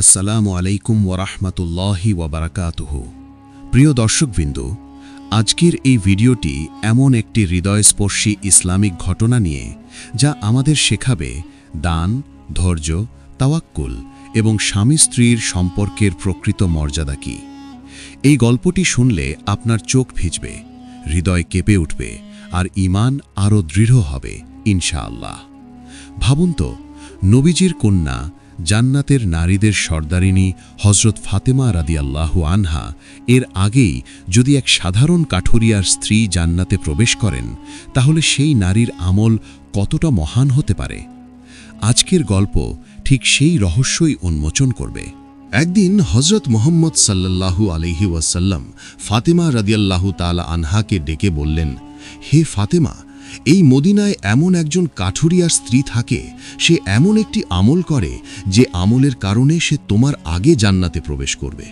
আসসালামু আলাইকুম ওরহমতুল্লাহি ওবরাকাতুহ প্রিয় দর্শকবৃন্দ, আজকের এই ভিডিওটি এমন একটি হৃদয়স্পর্শী ইসলামিক ঘটনা নিয়ে, যা আমাদের শেখাবে দান, ধৈর্য, তাওয়াক্কুল এবং স্বামী স্ত্রীর সম্পর্কের প্রকৃত মর্যাদা কী। এই গল্পটি শুনলে আপনার চোখ ভিজবে, হৃদয় কেঁপে উঠবে আর ইমান আরও দৃঢ় হবে, ইনশাআল্লাহ। ভাবুন তো, নবীজির কন্যা জান্নাতের নারীদের সর্দারিনী হজরত ফাতেমা রাদিয়াল্লাহু আনহা এর আগেই যদি এক সাধারণ কাঠুরিয়ার স্ত্রী জান্নাতে প্রবেশ করেন, তাহলে সেই নারীর আমল কতটা মহান হতে পারে? আজকের গল্প ঠিক সেই রহস্যই উন্মোচন করবে। একদিন হজরত মোহাম্মদ সাল্লাল্লাহু আলহি ওয়াসাল্লাম ফাতেমা রাদিয়াল্লাহু তালা আনহাকে ডেকে বললেন, হে ফাতেমা এই মদিনায় এমন একজন কাঠুরিয়ার স্ত্রী থাকে, সে এমন একটি আমল করে যে আমলের কারণে সে তোমার আগে জান্নাতে প্রবেশ করবে।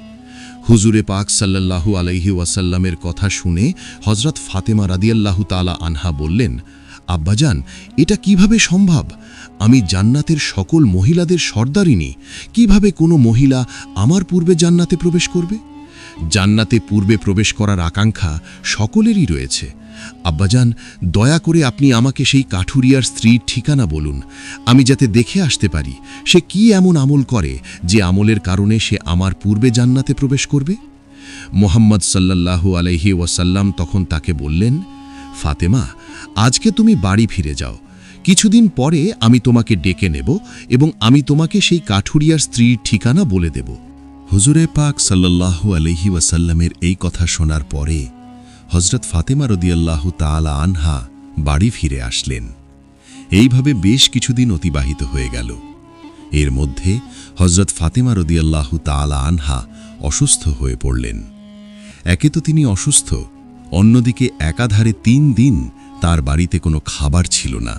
হুজুরে পাক সাল্লাল্লাহু আলাইহি ওয়াসাল্লামের কথা শুনে হজরত ফাতেমা রাদিয়াল্লাহু তালা আনহা বললেন আব্বাজান এটা কীভাবে সম্ভব? আমি জান্নাতের সকল মহিলাদের সর্দারিনী, কীভাবে কোনো মহিলা আমার পূর্বে জান্নাতে প্রবেশ করবে? জান্নাতে পূর্বে প্রবেশ করার আকাঙ্ক্ষা সকলেরই রয়েছে। আব্বাজান, দয়া করে আপনি আমাকে সেই কাঠুরিয়ার স্ত্রীর ঠিকানা বলুন। আমি যাতে দেখে আসতে পারি, সে কি এমন আমল করে যে আমলের কারণে সে আমার পূর্বে জান্নাতে প্রবেশ করবে? মোহাম্মদ সাল্লাল্লাহু আলাইহি ওয়াসাল্লাম তখন তাকে বললেন, ফাতেমা, আজকে তুমি বাড়ি ফিরে যাও। কিছুদিন পরে আমি তোমাকে ডেকে নেব এবং আমি তোমাকে সেই কাঠুরিয়ার স্ত্রীর ঠিকানা বলে দেব। হুজুরে পাক সাল্লাল্লাহু আলহি ওয়াসাল্লামের এই কথা শোনার পরে হজরত ফাতেমা রদিয়াল্লাহু তালা আনহা বাড়ি ফিরে আসলেন। এইভাবে বেশ কিছুদিন অতিবাহিত হয়ে গেল। এর মধ্যে হজরত ফাতেমা রদিয়াল্লাহু তালা আনহা অসুস্থ হয়ে পড়লেন। একে তো তিনি অসুস্থ, অন্যদিকে একাধারে তিন দিন তার বাড়িতে কোনো খাবার ছিল না।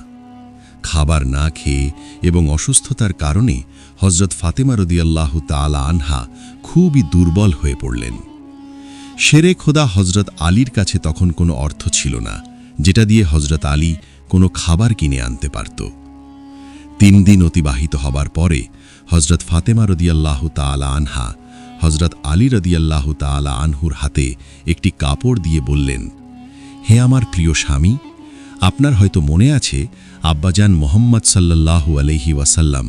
খাবার না খেয়ে এবং অসুস্থতার কারণে হজরত ফাতেমা রদিয়াল্লাহ তালা আনহা খুবই দুর্বল হয়ে পড়লেন। শেরে খোদা হজরত আলীর কাছে তখন কোনো অর্থ ছিল না, যেটা দিয়ে হজরত আলী কোনো খাবার কিনে আনতে পারত। তিন দিন অতিবাহিত হবার পরে হজরত ফাতেমা রদিয়াল্লাহ তালা আনহা হজরত আলী রদিয়াল্লাহ তালা আনহুর হাতে একটি কাপড় দিয়ে বললেন, হে আমার প্রিয় স্বামী, আপনার হয়তো মনে আছে, আব্বাজান মোহাম্মদ সাল্লাল্লাহু আলহি ওয়াসাল্লাম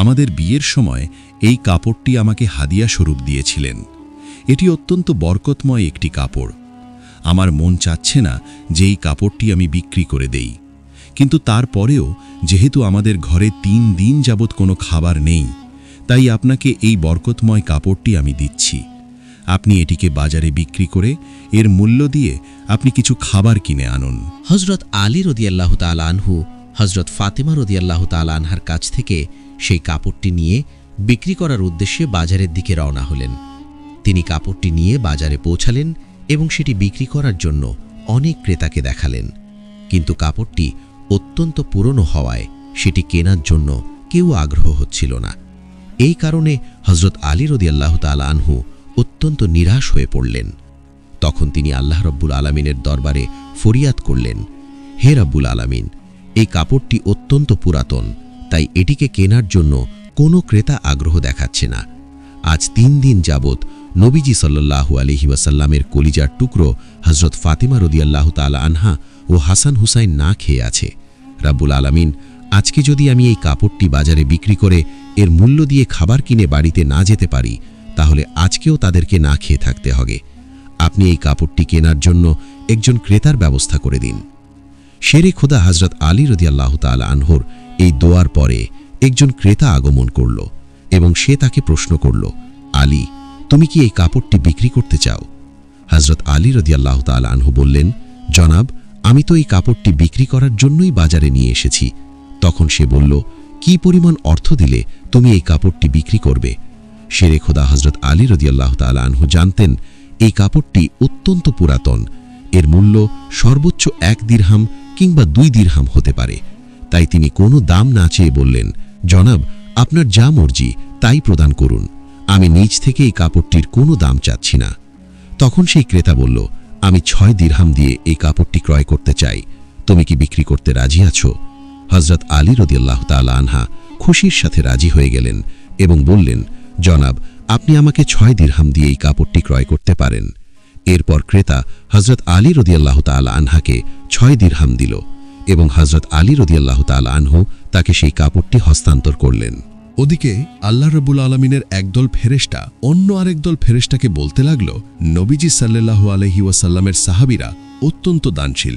আমাদের বিয়ের সময় এই কাপড়টি আমাকে হাদিয়া স্বরূপ দিয়েছিলেন। এটি অত্যন্ত বরকতময় একটি কাপড়। আমার মন চাচ্ছে না যে এই কাপড়টি আমি বিক্রি করে দেই। কিন্তু তারপরেও, যেহেতু আমাদের ঘরে তিন দিন যাবৎ কোনো খাবার নেই, তাই আপনাকে এই বরকতময় কাপড়টি আমি দিচ্ছি। আপনি এটিকে বাজারে বিক্রি করে এর মূল্য দিয়ে আপনি কিছু খাবার কিনে আনুন। হজরত আলী রদিয়াল্লাহ তাল আনহু হজরত ফাতেমা রদিয়াল্লাহ তাল আনহার কাছ থেকে সেই কাপড়টি নিয়ে বিক্রি করার উদ্দেশ্যে বাজারের দিকে রওনা হলেন। তিনি কাপড়টি নিয়ে বাজারে পৌঁছালেন এবং সেটি বিক্রি করার জন্য অনেক ক্রেতাকে দেখালেন। কিন্তু কাপড়টি অত্যন্ত পুরনো হওয়ায় সেটি কেনার জন্য কেউ আগ্রহ হচ্ছিল না। এই কারণে হজরত আলী রদিয়াল্লাহ তাল আনহু অত্যন্ত নিরাশ হয়ে পড়লেন। তখন তিনি আল্লাহ রব্বুল আলমিনের দরবারে ফরিয়াদ করলেন, হে রব্বুল আলমিন, এই কাপড়টি অত্যন্ত পুরাতন, তাই এটিকে কেনার জন্য কোনো ক্রেতা আগ্রহ দেখাচ্ছে না। আজ তিন দিন যাবৎ নবীজি সাল্লাহু আলহি ওয়াসাল্লামের কলিজার টুকরো হজরত ফাতিমা রদিয়াল্লাহ তালা আনহা ও হাসান হুসাইন না খেয়ে আছে। রাব্বুল আলমিন, আজকে যদি আমি এই কাপড়টি বাজারে বিক্রি করে এর মূল্য দিয়ে খাবার কিনে বাড়িতে না যেতে পারি, তাহলে আজকেও তাদেরকে না খেয়ে থাকতে হবে। আপনি এই কাপড়টি কেনার জন্য একজন ক্রেতার ব্যবস্থা করে দিন। শেরে খোদা হজরত আলী রদিয়াল্লাহ তাল আনহর এই দোয়ার পরে একজন ক্রেতা আগমন করল এবং সে তাকে প্রশ্ন করল, আলী তুমি কি এই কাপড়টি বিক্রি করতে চাও? হজরত আলী রদিয়াল্লাহ তাল আনহু বললেন, জনাব, আমি তো এই কাপড়টি বিক্রি করার জন্যই বাজারে নিয়ে এসেছি। তখন সে বলল, কি পরিমাণ অর্থ দিলে তুমি এই কাপড়টি বিক্রি করবে? শেরে খোদা হজরত আলী রদিয়াল্লাহ তাল আনহু জানতেন, এই কাপড়টি অত্যন্ত পুরাতন। এর মূল্য সর্বোচ্চ এক দীর্হাম কিংবা দুই দীর্হাম হতে পারে। তাই তিনি কোনো দাম না চেয়ে বললেন, জনাব, আপনার যা মর্জি, তাই প্রদান করুন। আমি নিজ থেকে এই কাপড়টির কোনো দাম চাচ্ছি না। তখন সেই ক্রেতা বলল, আমি ছয় দীর্হাম দিয়ে এই কাপড়টি ক্রয় করতে চাই। তুমি কি বিক্রি করতে রাজি আছো? হজরত আলী রদিয়াল্লাহ তালা আনহা খুশির সাথে রাজি হয়ে গেলেন এবং বললেন, জনাব, আপনি আমাকে ছয় দিরহাম দিয়ে এই কাপড়টি ক্রয় করতে পারেন। এরপর ক্রেতা হজরত আলী রদিয়াল্লাহ তালা আনহাকে ছয় দিরহাম দিল এবং হজরত আলী রদিয়াল্লাহ তালা আনহু তাকে সেই কাপড়টি হস্তান্তর করলেন। ওদিকে আল্লাহ রবুল আলমিনের একদল ফেরেস্টা অন্য আরেকদল ফেরেস্টাকে বলতে লাগল, নবীজি সাল্লাহ আলহি ওয়াসাল্লামের সাহাবিরা অত্যন্ত দানশীল।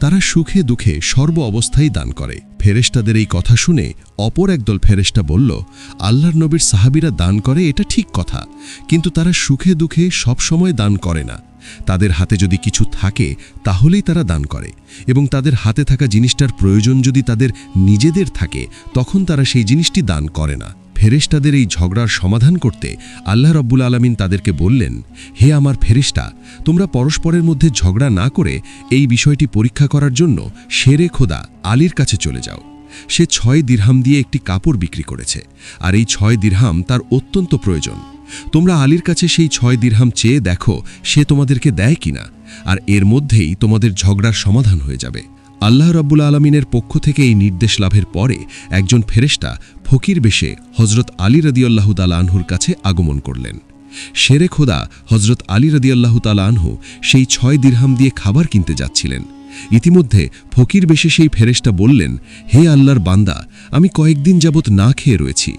তারা সুখে দুঃখে সর্ব অবস্থায় দান করে। ফেরেস্তাদের এই কথা শুনে অপর একদল ফেরেস্টা বলল, আল্লাহর নবীর সাহাবিরা দান করে, এটা ঠিক কথা। কিন্তু তারা সুখে দুঃখে সবসময় দান করে না। তাদের হাতে যদি কিছু থাকে, তাহলেই তারা দান করে। এবং তাদের হাতে থাকা জিনিসটার প্রয়োজন যদি তাদের নিজেদের থাকে, তখন তারা সেই জিনিসটি দান করে না। ফেরেশতাদের এই ঝগড়ার সমাধান করতে আল্লাহ রব্বুল আলমিন তাদেরকে বললেন, হে আমার ফেরেশতা, তোমরা পরস্পরের মধ্যে ঝগড়া না করে এই বিষয়টি পরীক্ষা করার জন্য শেরে খোদা আলীর কাছে চলে যাও। সে ছয় দিরহাম দিয়ে একটি কাপড় বিক্রি করেছে, আর এই ছয় দিরহাম তার অত্যন্ত প্রয়োজন। তোমরা আলীর কাছে সেই ছয় দিরহাম চেয়ে দেখো সে তোমাদেরকে দেয় কিনা, আর এর মধ্যেই তোমাদের ঝগড়ার সমাধান হয়ে যাবে। আল্লাহ রাব্বুল আলমিনের পক্ষ থেকে এই নির্দেশ লাভের পরে একজন ফেরেশতা ফকির বেশে হজরত আলী রদিয়াল্লাহ আনহুর কাছে আগমন করলেন। শেরে খোদা হজরত আলী রদিয়াল্লাহ আনহু সেই ছয় দিরহাম দিয়ে খাবার কিনতে যাচ্ছিলেন। ইতিমধ্যে ফকির বেশে সেই ফেরেশতা বললেন, হে আল্লাহর বান্দা, আমি কয়েকদিন যাবৎ না খেয়ে রয়েছি।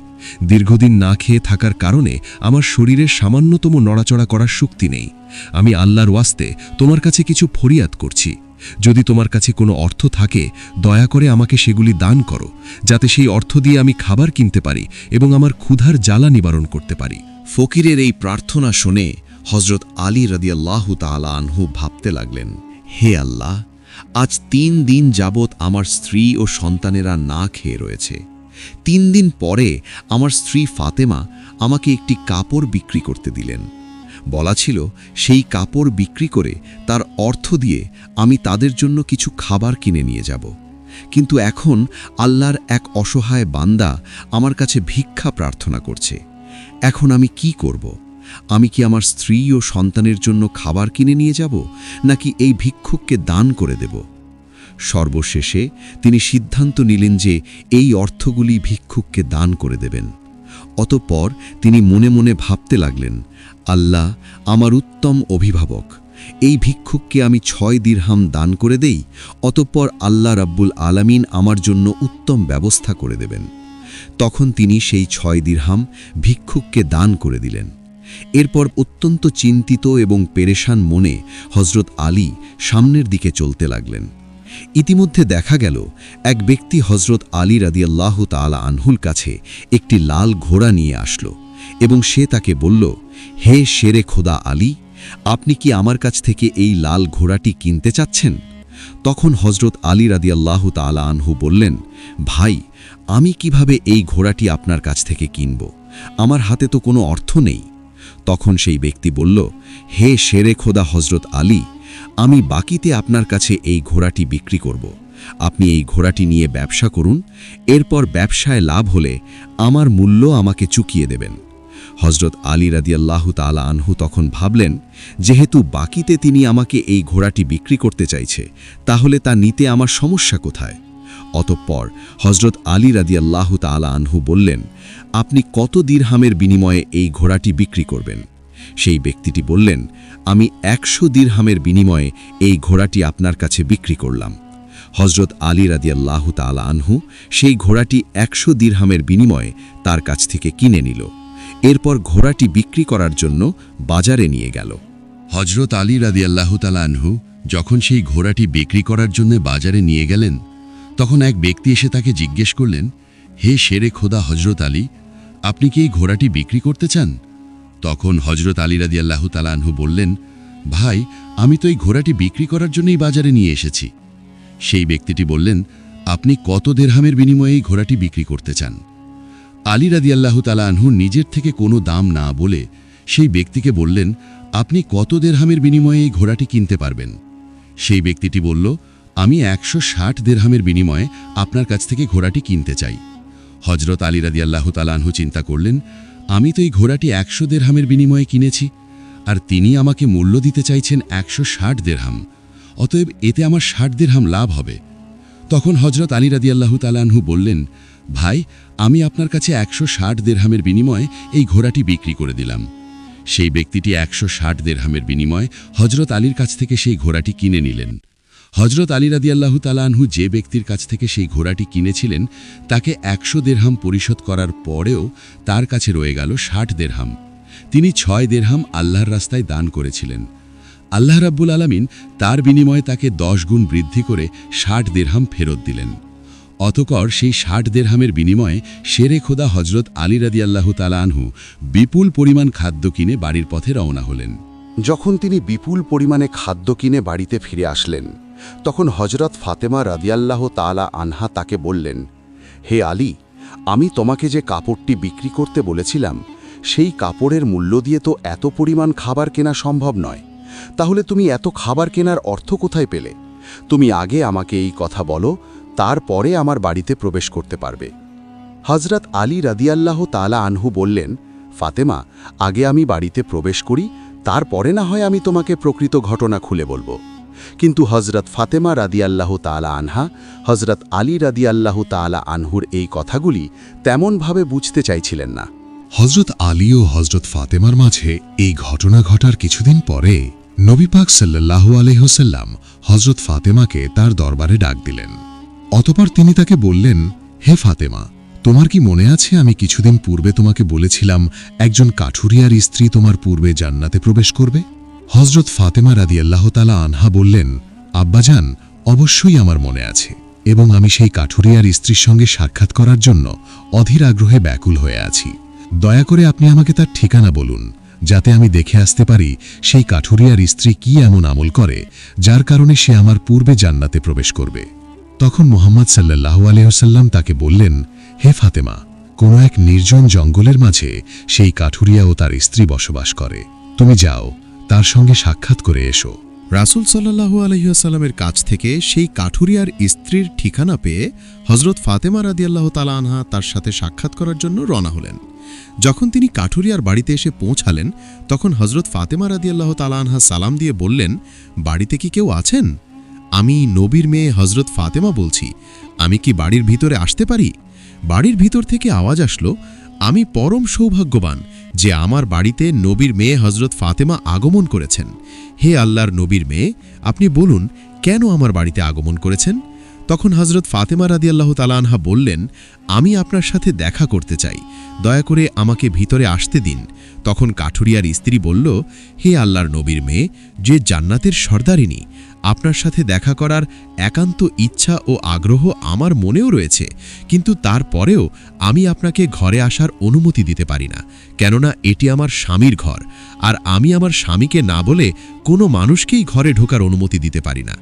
দীর্ঘদিন না খেয়ে থাকার কারণে আমার শরীরের সামান্যতম নড়াচড়া করার শক্তি নেই। আমি আল্লাহর ওয়াস্তে তোমার কাছে কিছু ফরিয়াদ করছি। যদি তোমার কাছে কোনো অর্থ থাকে, দয়া করে আমাকে সেগুলি দান করো, যাতে সেই অর্থ দিয়ে আমি খাবার কিনতে পারি এবং আমার ক্ষুধার জ্বালা নিবারণ করতে পারি। ফকিরের এই প্রার্থনা শুনে হজরত আলী রদিয়াল্লাহু তালা আনহু ভাবতে লাগলেন, হে আল্লাহ, আজ তিন দিন যাবৎ আমার স্ত্রী ও সন্তানেরা না খেয়ে রয়েছে। তিন দিন পরে আমার স্ত্রী ফাতেমা আমাকে একটি কাপড় বিক্রি করতে দিলেন। বলা ছিল, সেই কাপড় বিক্রি করে তার অর্থ দিয়ে আমি তাদের জন্য কিছু খাবার কিনে নিয়ে যাব। কিন্তু এখন আল্লাহর এক অসহায় বান্দা আমার কাছে ভিক্ষা প্রার্থনা করছে। এখন আমি কি করব? আমি কি আমার স্ত্রী ও সন্তানের জন্য খাবার কিনে নিয়ে যাব, নাকি এই ভিক্ষুককে দান করে দেব? সর্বশেষে তিনি সিদ্ধান্ত নিলেন যে এই অর্থগুলি ভিক্ষুককে দান করে দেবেন। অতঃপর তিনি মনে মনে ভাবতে লাগলেন, আল্লাহ আমার উত্তম অভিভাবক, এই ভিক্ষুককে আমি ছয় দিরহাম দান করে দেই, অতঃপর আল্লাহ রাব্বুল আলামিন আমার জন্য উত্তম ব্যবস্থা করে দেবেন। তখন তিনি সেই ছয় দিরহাম ভিক্ষুককে দান করে দিলেন। এরপর অত্যন্ত চিন্তিত এবং পেরেশান মনে হজরত আলী সামনের দিকে চলতে লাগলেন। ইতিমধ্যে দেখা গেল, এক ব্যক্তি হজরত আলী রাদিয়াল্লাহ তালা আনহুল কাছে একটি লাল ঘোড়া নিয়ে আসলো এবং সে তাকে বলল, হে শেরে খোদা আলী, আপনি কি আমার কাছ থেকে এই লাল ঘোড়াটি কিনতে চাচ্ছেন? তখন হজরত আলী রাদিয়াল্লাহ তালা আনহু বললেন, ভাই, আমি কীভাবে এই ঘোড়াটি আপনার কাছ থেকে কিনব? আমার হাতে তো কোনো অর্থ নেই। তখন সেই ব্যক্তি বলল, হে শেরে খোদা হজরত আলী আমি বাকিতে আপনার কাছে এই ঘোড়াটি বিক্রি করব। আপনি এই ঘোড়াটি নিয়ে ব্যবসা করুন, এরপর ব্যবসায় লাভ হলে আমার মূল্য আমাকে চুকিয়ে দেবেন। হজরত আলী রাদিয়াল্লাহু তালা আনহু তখন ভাবলেন, যেহেতু বাকিতে তিনি আমাকে এই ঘোড়াটি বিক্রি করতে চাইছে, তাহলে তা নিতে আমার সমস্যা কোথায়? অতঃপর হজরত আলী রাদিয়াল্লাহু তালা আনহু বললেন, আপনি কত দিরহামের বিনিময়ে এই ঘোড়াটি বিক্রি করবেন? সেই ব্যক্তিটি বললেন, আমি একশো দিরহামের বিনিময়ে এই ঘোড়াটি আপনার কাছে বিক্রি করলাম। হজরত আলী রাদিয়াল্লাহু তালা আনহু সেই ঘোড়াটি একশো দিরহামের বিনিময়ে তার কাছ থেকে কিনে নিল। এরপর ঘোড়াটি বিক্রি করার জন্য বাজারে নিয়ে গেল। হজরত আলী রাদিয়াল্লাহ আনহু যখন সেই ঘোড়াটি বিক্রি করার জন্য বাজারে নিয়ে গেলেন, তখন এক ব্যক্তি এসে তাকে জিজ্ঞেস করলেন, হে শেরে খোদা হজরত আলী, আপনি কি এই ঘোড়াটি বিক্রি করতে চান? তখন হজরত আলী রাদিয়াল্লাহ আনহু বললেন, ভাই, আমি তো এই ঘোড়াটি বিক্রি করার জন্যই বাজারে নিয়ে এসেছি। সেই ব্যক্তিটি বললেন, আপনি কত দেড়হামের বিনিময়ে এই ঘোড়াটি বিক্রি করতে চান? আলী রাদিয়াল্লাহু তালা আনহু নিজের থেকে কোনো দাম না বলে সেই ব্যক্তিকে বললেন, আপনি কত দেড়হামের বিনিময়ে এই ঘোড়াটি কিনতে পারবেন? সেই ব্যক্তিটি বলল, আমি একশো ষাট দেড়হামের বিনিময়ে আপনার কাছ থেকে ঘোড়াটি কিনতে চাই। হজরত আলী রাদিয়াল্লাহু তালা আনহু চিন্তা করলেন আমি তো এই ঘোড়াটি একশো দেড়হামের বিনিময়ে কিনেছি, আর তিনি আমাকে মূল্য দিতে চাইছেন একশো ষাট দেড়হাম। অতএব এতে আমার ষাট দেড়হাম লাভ হবে। তখন হজরত আলী রাদিয়াল্লাহু তালানহু বললেন, ভাই, আমি আপনার কাছে একশো ষাট দেড়হামের বিনিময়ে এই ঘোড়াটি বিক্রি করে দিলাম। সেই ব্যক্তিটি একশো ষাট দেড়হামের বিনিময়ে হজরত আলীর কাছ থেকে সেই ঘোড়াটি কিনে নিলেন। হজরত আলী রাদিয়াল্লাহু তালানহু যে ব্যক্তির কাছ থেকে সেই ঘোড়াটি কিনেছিলেন, তাকে একশো দেড়হাম পরিশোধ করার পরেও তার কাছে রয়ে গেল ষাট দেড়হাম। তিনি ছয় দেড়হাম আল্লাহর রাস্তায় দান করেছিলেন। আল্লাহ রাব্বুল আলামিন তার বিনিময়ে তাকে দশ গুণ বৃদ্ধি করে ষাট দেড়হাম ফেরত দিলেন। অতকর সেই ষাট দেড়হামের বিনিময়ে শেরে খোদা হজরত আলী রাদিয়াল্লাহু তালা আনহু বিপুল পরিমাণ খাদ্য কিনে বাড়ির পথে রওনা হলেন। যখন তিনি বিপুল পরিমাণে খাদ্য কিনে বাড়িতে ফিরে আসলেন তখন হজরত ফাতেমা রাদিয়াল্লাহ তালা আনহা তাকে বললেন, হে আলী, আমি তোমাকে যে কাপড়টি বিক্রি করতে বলেছিলাম, সেই কাপড়ের মূল্য দিয়ে তো এত পরিমাণ খাবার কেনা সম্ভব নয়। তাহলে তুমি এত খাবার কেনার অর্থ কোথায় পেলে? তুমি আগে আমাকে এই কথা বলো, তারপরে আমার বাড়িতে প্রবেশ করতে পারবে। হজরত আলী রাদিয়াল্লাহ তালা আনহু বললেন, ফাতেমা, আগে আমি বাড়িতে প্রবেশ করি, তারপরে না হয় আমি তোমাকে প্রকৃত ঘটনা খুলে বলব। কিন্তু হজরত ফাতেমা রাদিয়াল্লাহ তালা আনহা হজরত আলী রাদিয়াল্লাহ তালা আনহুর এই কথাগুলি তেমনভাবে বুঝতে চাইছিলেন না। হজরত আলী ও হজরত ফাতেমার মাঝে এই ঘটনা ঘটার কিছুদিন পরে নবী পাক সাল্লাল্লাহু আলহ্লাম হজরত ফাতেমাকে তার দরবারে ডাক দিলেন। অতপর তিনি তাকে বললেন, হে ফাতেমা, তোমার কি মনে আছে আমি কিছুদিন পূর্বে তোমাকে বলেছিলাম একজন কাঠুরিয়ার স্ত্রী তোমার পূর্বে জান্নাতে প্রবেশ করবে? হজরত ফাতেমা রাদিয়াল্লাহ তালা আনহা বললেন, আব্বাজান, অবশ্যই আমার মনে আছে এবং আমি সেই কাঠুরিয়ার স্ত্রীর সঙ্গে সাক্ষাৎ করার জন্য অধীর আগ্রহে ব্যাকুল হয়ে আছি। দয়া করে আপনি আমাকে তার ঠিকানা বলুন, যাতে আমি দেখে আসতে পারি সেই কাঠুরিয়ার স্ত্রী কি এমন আমল করে, যার কারণে সে আমার পূর্বে জান্নাতে প্রবেশ করবে। তখন মোহাম্মদ সাল্লাহ আলহ্লাম তাকে বললেন, হে ফাতেমা, কোনো এক নির্জন জঙ্গলের মাঝে সেই কাঠুরিয়া ও তার স্ত্রী বসবাস করে। তুমি যাও তার সঙ্গে সাক্ষাৎ করে এসো। রাসুল সাল্লাহু আলহিহাস্লামের কাছ থেকে সেই কাঠুরিয়ার স্ত্রীর ঠিকানা পেয়ে হজরত ফাতেমা রাদিয়াল্লাহ তালা আনহা তার সাথে সাক্ষাৎ করার জন্য রওনা হলেন। যখন তিনি কাঠুরিয়ার বাড়িতে এসে পৌঁছালেন, তখন হজরত ফাতেমা রাদিয়াল্লাহ তালা আনহা সালাম দিয়ে বললেন, বাড়িতে কি কেউ আছেন? আমি নবীর মেয়ে হজরত ফাতেমা বলছি। আমি কি বাড়ির ভিতরে আসতে পারি? বাড়ির ভিতর থেকে আওয়াজ আসলো আমি পরম সৌভাগ্যবান যে আমার বাড়িতে নবীর মেয়ে হজরত ফাতেমা আগমন করেছেন। হে আল্লাহর নবীর মেয়ে, আপনি বলুন, কেন আমার বাড়িতে আগমন করেছেন? তখন হজরত ফাতেমা রাদিয়াল্লাহ তালানহা বললেন, আমি আপনার সাথে দেখা করতে চাই। দয়া করে আমাকে ভিতরে আসতে দিন। তখন কাঠুরিয়ার স্ত্রী বলল, হে আল্লাহর নবীর মেয়ে, যে জান্নাতের সর্দারিনী আপনার সাথে দেখা করার একান্ত ইচ্ছা ও আগ্রহ আমার মনেও রয়েছে, কিন্তু তারপরেও আমি আপনাকে ঘরে আসার অনুমতি দিতে পারি না, কেননা এটি আমার স্বামীর ঘর, আর আমি আমার স্বামীকে না বলে কোনো মানুষকেই ঘরে ঢোকার অনুমতি দিতে পারি না।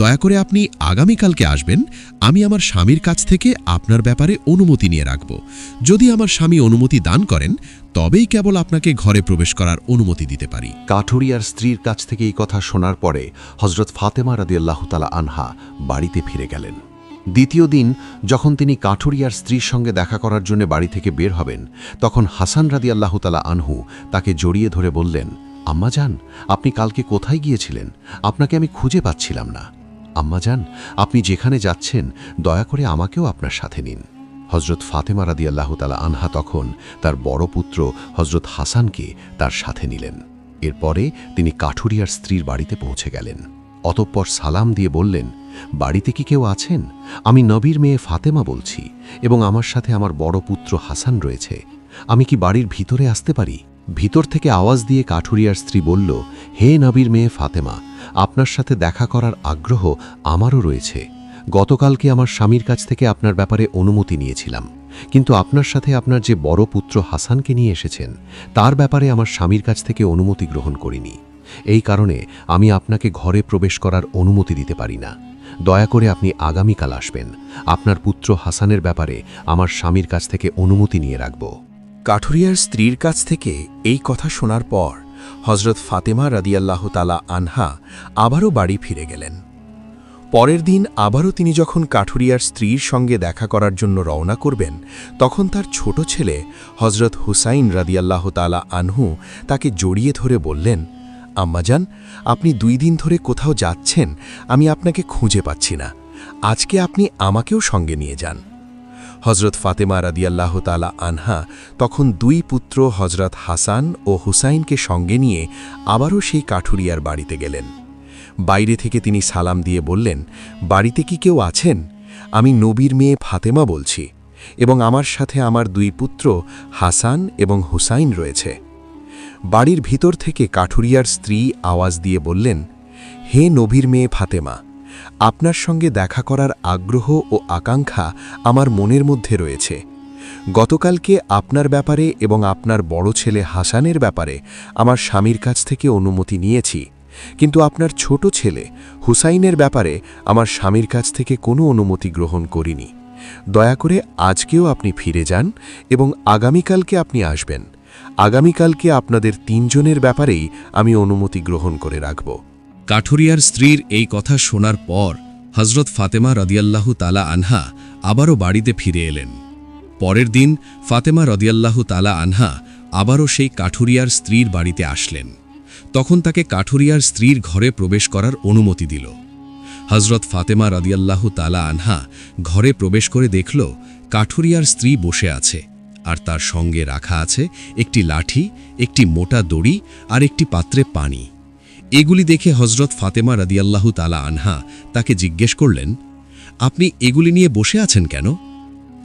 দয়া করে আপনি আগামীকালকে আসবেন, আমি আমার স্বামীর কাছ থেকে আপনার ব্যাপারে অনুমতি নিয়ে রাখব। যদি আমার স্বামী অনুমতি দান করেন তবেই কেবল আপনাকে ঘরে প্রবেশ করার অনুমতি দিতে পারি। কাঠুরিয়ার স্ত্রীর কাছ থেকে এই কথা শোনার পরে হজরত ফাতেমা রাদিয়াল্লাহ তালা আনহা বাড়িতে ফিরে গেলেন। দ্বিতীয় দিন যখন তিনি কাঠুরিয়ার স্ত্রীর সঙ্গে দেখা করার জন্য বাড়ি থেকে বের হবেন, তখন হাসান রাদিয়াল্লাহ তালা আনহু তাকে জড়িয়ে ধরে বললেন, আম্মা যান, আপনি কালকে কোথায় গিয়েছিলেন? আপনাকে আমি খুঁজে পাচ্ছিলাম না। আম্মা যান, আপনি যেখানে যাচ্ছেন, দয়া করে আমাকেও আপনার সাথে নিন। হজরত ফাতেমা রাদিয়াল্লাহ তালা আনহা তখন তার বড় পুত্র হজরত হাসানকে তার সাথে নিলেন। এরপরে তিনি কাঠুরিয়ার স্ত্রীর বাড়িতে পৌঁছে গেলেন। অতঃপর সালাম দিয়ে বললেন, বাড়িতে কি কেউ আছেন? আমি নবীর মেয়ে ফাতেমা বলছি এবং আমার সাথে আমার বড় পুত্র হাসান রয়েছে। আমি কি বাড়ির ভিতরে আসতে পারি? ভিতর থেকে আওয়াজ দিয়ে কাঠুরিয়ার স্ত্রী বলল, হে নবীর মেয়ে ফাতেমা, আপনার সাথে দেখা করার আগ্রহ আমারও রয়েছে। গতকালকে আমার স্বামীর কাছ থেকে আপনার ব্যাপারে অনুমতি নিয়েছিলাম। কিন্তু আপনার সাথে আপনার যে বড় পুত্র হাসানকে নিয়ে এসেছেন, তার ব্যাপারে আমার স্বামীর কাছ থেকে অনুমতি গ্রহণ করিনি। এই কারণে আমি আপনাকে ঘরে প্রবেশ করার অনুমতি দিতে পারি না। দয়া করে আপনি আগামীকাল আসবেন। আপনার পুত্র হাসানের ব্যাপারে আমার স্বামীর কাছ থেকে অনুমতি নিয়ে রাখব। কাঠুরিয়ার স্ত্রীর কাছ থেকে এই কথা শোনার পর হজরত ফাতেমা রাদিয়াল্লাহ তালা আনহা আবারও বাড়ি ফিরে গেলেন। পরের দিন আবারও তিনি যখন কাঠুরিয়ার স্ত্রীর সঙ্গে দেখা করার জন্য রওনা করবেন, তখন তার ছোট ছেলে হজরত হুসাইন রাদিয়াল্লাহ তালা আনহু তাকে জড়িয়ে ধরে বললেন আম্মাজান আপনি দুই দিন ধরে কোথাও যাচ্ছেন, আমি আপনাকে খুঁজে পাচ্ছি না। আজকে আপনি আমাকেও সঙ্গে নিয়ে যান। হজরত ফাতেমা রাদিয়াল্লাহ তালা আনহা তখন দুই পুত্র হজরত হাসান ও হুসাইনকে সঙ্গে নিয়ে আবারও সেই কাঠুরিয়ার বাড়িতে গেলেন। বাইরে থেকে তিনি সালাম দিয়ে বললেন, বাড়িতে কি কেউ আছেন? আমি নবীর মেয়ে ফাতেমা বলছি এবং আমার সাথে আমার দুই পুত্র হাসান এবং হুসাইন রয়েছে। বাড়ির ভিতর থেকে কাঠুরিয়ার স্ত্রী আওয়াজ দিয়ে বললেন, হে নবীর মেয়ে ফাতেমা, আপনার সঙ্গে দেখা করার আগ্রহ ও আকাঙ্ক্ষা আমার মনের মধ্যে রয়েছে। গতকালকে আপনার ব্যাপারে এবং আপনার বড় ছেলে হাসানের ব্যাপারে আমার স্বামীর কাছ থেকে অনুমতি নিয়েছি। কিন্তু আপনার ছোট ছেলে হুসাইনের ব্যাপারে আমার স্বামীর কাছ থেকে কোনো অনুমতি গ্রহণ করিনি। দয়া করে আজকেও আপনি ফিরে যান এবং আগামীকালকে আপনি আসবেন। আগামীকালকে আপনাদের তিনজনের ব্যাপারেই আমি অনুমতি গ্রহণ করে রাখব। কাঠুরিয়ার স্ত্রীর এই কথা শোনার পর হজরত ফাতেমা রদিয়াল্লাহু তালা আনহা আবারও বাড়িতে ফিরে এলেন। পরের দিন ফাতেমা রদিয়াল্লাহু তালা আনহা আবারও সেই কাঠুরিয়ার স্ত্রীর বাড়িতে আসলেন। তখন তাকে কাঠুরিয়ার স্ত্রীর ঘরে প্রবেশ করার অনুমতি দিল। হজরত ফাতেমা রদিয়াল্লাহু তালা আনহা ঘরে প্রবেশ করে দেখল কাঠুরিয়ার স্ত্রী বসে আছে আর তার সঙ্গে রাখা আছে একটি লাঠি, একটি মোটা দড়ি আর একটি পাত্রে পানি। এগুলি দেখে হজরত ফাতেমা রাদিয়াল্লাহু তালা আনহা তাকে জিজ্ঞেস করলেন, আপনি এগুলি নিয়ে বসে আছেন কেন?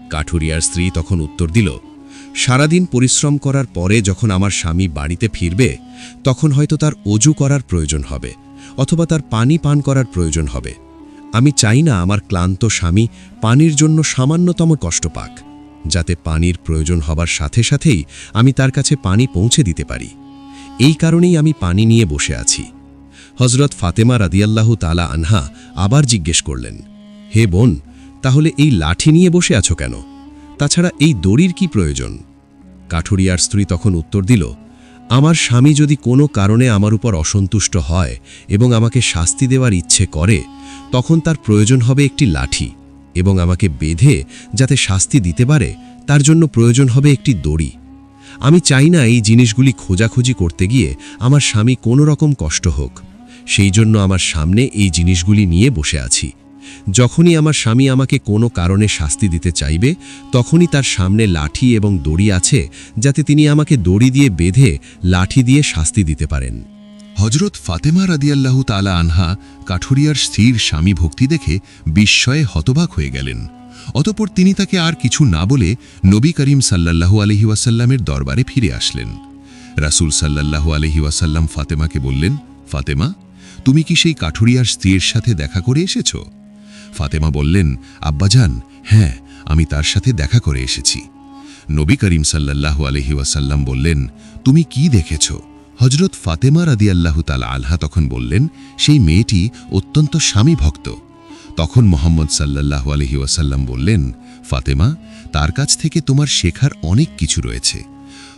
কাঠুরিয়ার স্ত্রী তখন উত্তর দিল সারাদিন পরিশ্রম করার পরে যখন আমার স্বামী বাড়িতে ফিরবে, তখন হয়তো তার অজু করার প্রয়োজন হবে, অথবা তার পানি পান করার প্রয়োজন হবে। আমি চাই না আমার ক্লান্ত স্বামী পানির জন্য সামান্যতম কষ্ট পাক, যাতে পানির প্রয়োজন হবার সাথে সাথেই আমি তার কাছে পানি পৌঁছে দিতে পারি। এই কারণেই আমি পানি নিয়ে বসে আছি। হজরত ফাতেমা রাদিয়াল্লাহু তালা আনহা আবার জিজ্ঞেস করলেন, হে বোন, তাহলে এই লাঠি নিয়ে বসে আছো কেন? তাছাড়া এই দড়ির কি প্রয়োজন? কাঠুরিয়ার স্ত্রী তখন উত্তর দিল, আমার স্বামী যদি কোনো কারণে আমার উপর অসন্তুষ্ট হয় এবং আমাকে শাস্তি দেওয়ার ইচ্ছে করে, তখন তার প্রয়োজন হবে একটি লাঠি এবং আমাকে বেঁধে যাতে শাস্তি দিতে পারে, তার জন্য প্রয়োজন হবে একটি দড়ি। আমি চাই না এই জিনিসগুলি খোঁজাখুঁজি করতে গিয়ে আমার স্বামী কোনো রকম কষ্ট হোক। সেই জন্য আমার সামনে এই জিনিসগুলি নিয়ে বসে আছি। যখনই আমার স্বামী আমাকে কোনো কারণে শাস্তি দিতে চাইবে, তখনই তার সামনে লাঠি এবং দড়ি আছে, যাতে তিনি আমাকে দড়ি দিয়ে বেঁধে লাঠি দিয়ে শাস্তি দিতে পারেন। হজরত ফাতেমা রাদিয়াল্লাহু তালা আনহা কাঠুরিয়ার স্থির স্বামী ভক্তি দেখে বিস্ময়ে হতবাক হয়ে গেলেন। অতপর তিনি তাকে আর কিছু না বলে নবী করিম সাল্লাল্লাহু আলহি ওয়াসাল্লামের দরবারে ফিরে আসলেন। রাসূল সাল্লাল্লাহু আলহি ওয়াসাল্লাম ফাতেমাকে বললেন, ফাতেমা, তুমি কি সেই কাঠুরিয়ার স্ত্রীর সাথে দেখা করে এসেছ? ফাতেমা বললেন, আব্বাজান হ্যাঁ আমি তার সাথে দেখা করে এসেছি। নবী করিম সাল্লাল্লাহু আলহি ওয়াসাল্লাম বললেন, তুমি কি দেখেছ? হজরত ফাতেমা রাদিয়াল্লাহু তালা আলহা তখন বললেন, সেই মেয়েটি অত্যন্ত স্বামী ভক্ত। তখন মোহাম্মদ সাল্লাল্লাহু আলহি ওয়াসাল্লাম বললেন, ফাতেমা, তার কাছ থেকে তোমার শেখার অনেক কিছু রয়েছে।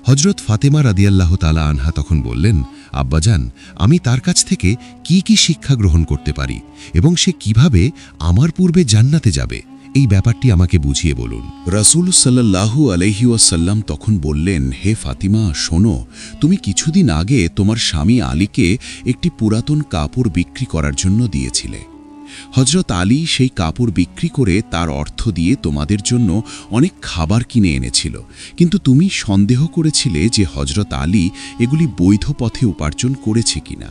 হজরত ফাতেমা রাদিয়াল্লাহ তালা আনহা তখন বললেন, আব্বাজান, আমি তার কাছ থেকে কি কি শিক্ষা গ্রহণ করতে পারি এবং সে কীভাবে আমার পূর্বে জান্নাতে যাবে? এই ব্যাপারটি আমাকে বুঝিয়ে বলুন। রাসূল সাল্লাল্লাহু আলহি ওয়াসাল্লাম তখন বললেন, হে ফাতিমা, শোনো, তুমি কিছুদিন আগে তোমার স্বামী আলীকে একটি পুরাতন কাপড় বিক্রি করার জন্য দিয়েছিলে। হজরত আলী সেই কাপড় বিক্রি করে তার অর্থ দিয়ে তোমাদের জন্য অনেক খাবার কিনে এনেছিল। কিন্তু তুমি সন্দেহ করেছিলে যে হজরত আলী এগুলি বৈধ পথে উপার্জন করেছে কিনা।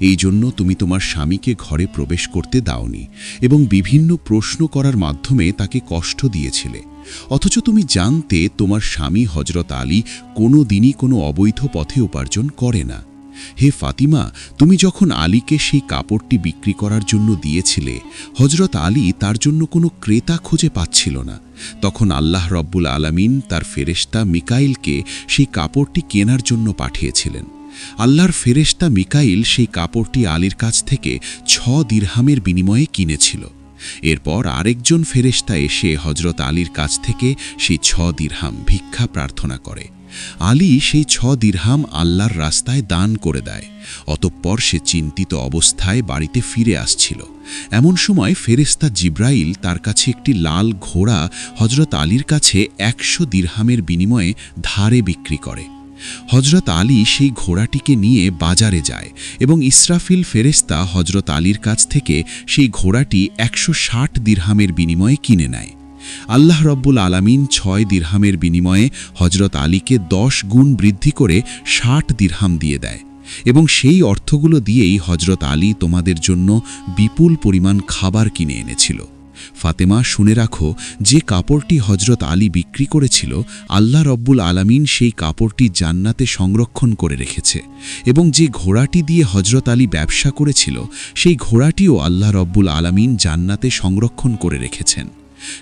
এই জন্য তুমি তোমার স্বামীকে ঘরে প্রবেশ করতে দাওনি এবং বিভিন্ন প্রশ্ন করার মাধ্যমে তাকে কষ্ট দিয়েছিলে। অথচ তুমি জানতে তোমার স্বামী হজরত আলী কোনো দিনই কোনো অবৈধ পথে উপার্জন করে না। হে ফাতিমা, তুমি যখন আলীকে সেই কাপড়টি বিক্রি করার জন্য দিয়েছিলে হজরত আলী তার জন্য কোনো ক্রেতা খুঁজে পাচ্ছিল না। তখন আল্লাহ রব্বুল আলামিন তার ফেরেশতা মিকাইলকে সেই কাপড়টি কেনার জন্য পাঠিয়েছিলেন। আল্লাহর ফেরেশতা মিকাইল সেই কাপড়টি আলীর কাছ থেকে ছ দিরহামের বিনিময়ে কিনেছিল। এরপর আরেকজন ফেরেশতা এসে হজরত আলীর কাছ থেকে সেই ছ দিরহাম ভিক্ষা প্রার্থনা করে। আলী সেই ছ দিরহাম আল্লাহর রাস্তায় দান করে দেয়। অতঃপর সে চিন্তিত অবস্থায় বাড়িতে ফিরে আসছিল। এমন সময় ফেরেস্তা জিব্রাইল তার কাছে একটি লাল ঘোড়া হজরত আলীর কাছে একশো দিরহামের বিনিময়ে ধারে বিক্রি করে। হজরত আলী সেই ঘোড়াটিকে নিয়ে বাজারে যায় এবং ইসরাফিল ফেরেস্তা হজরত আলীর কাছ থেকে সেই ঘোড়াটি একশো ষাট দিরহামের বিনিময়ে কিনে নেয়। আল্লাহ রব্বুল আলামিন ছয় দিরহামের বিনিময়ে হজরত আলীকে দশ গুণ বৃদ্ধি করে ষাট দিরহাম দিয়ে দেয় এবং সেই অর্থগুলো দিয়েই হজরত আলী তোমাদের জন্য বিপুল পরিমাণ খাবার কিনে এনেছিল। ফাতেমা, শুনে রাখো, যে কাপড়টি হজরত আলী বিক্রি করেছিল, আল্লাহ রব্বুল আলামিন সেই কাপড়টি জান্নাতে সংরক্ষণ করে রেখেছে এবং যে ঘোড়াটি দিয়ে হজরত আলী ব্যবসা করেছিল, সেই ঘোড়াটিও আল্লাহ রব্বুল আলামিন জান্নাতে সংরক্ষণ করে রেখেছেন।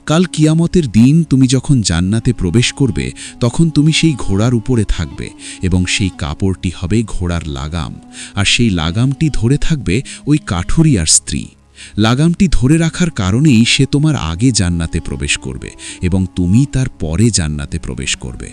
কাল কিয়ামতের দিন তুমি যখন জান্নাতে প্রবেশ করবে, তখন তুমি সেই ঘোড়ার উপরে থাকবে এবং সেই কাপড়টি হবে ঘোড়ার লাগাম। আর সেই লাগামটি ধরে থাকবে ওই কাঠুরিয়ার স্ত্রী। লাগামটি ধরে রাখার কারণেই সে তোমার আগে জান্নাতে প্রবেশ করবে এবং তুমি তার পরে জান্নাতে প্রবেশ করবে।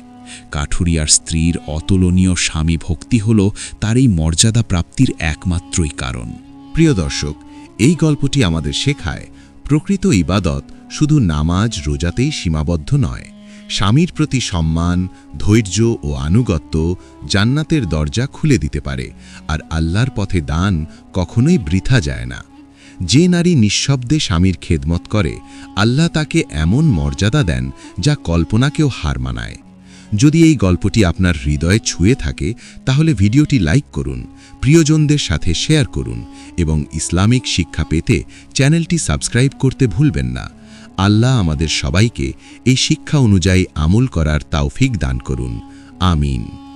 কাঠুরিয়ার স্ত্রীর অতুলনীয় স্বামী ভক্তি হল তার এই মর্যাদা প্রাপ্তির একমাত্রই কারণ। প্রিয় দর্শক, এই গল্পটি আমাদের শেখায় প্রকৃত ইবাদত শুধু নামাজ রোজাতেই সীমাবদ্ধ নয়। স্বামীর প্রতি সম্মান, ধৈর্য ও আনুগত্য জান্নাতের দরজা খুলে দিতে পারে, আর আল্লাহর পথে দান কখনোই বৃথা যায় না। যে নারী নিঃশব্দে স্বামীর খেদমত করে, আল্লাহ তাকে এমন মর্যাদা দেন যা কল্পনাকেও হার মানায়। যদি এই গল্পটি আপনার হৃদয়ে ছুঁয়ে থাকে, তাহলে ভিডিওটি লাইক করুন, প্রিয়জনদের সাথে শেয়ার করুন এবং ইসলামিক শিক্ষা পেতে চ্যানেলটি সাবস্ক্রাইব করতে ভুলবেন না। আল্লাহ আমাদের সবাইকে এই শিক্ষা অনুযায়ী আমল করার তাওফিক দান করুন। আমিন।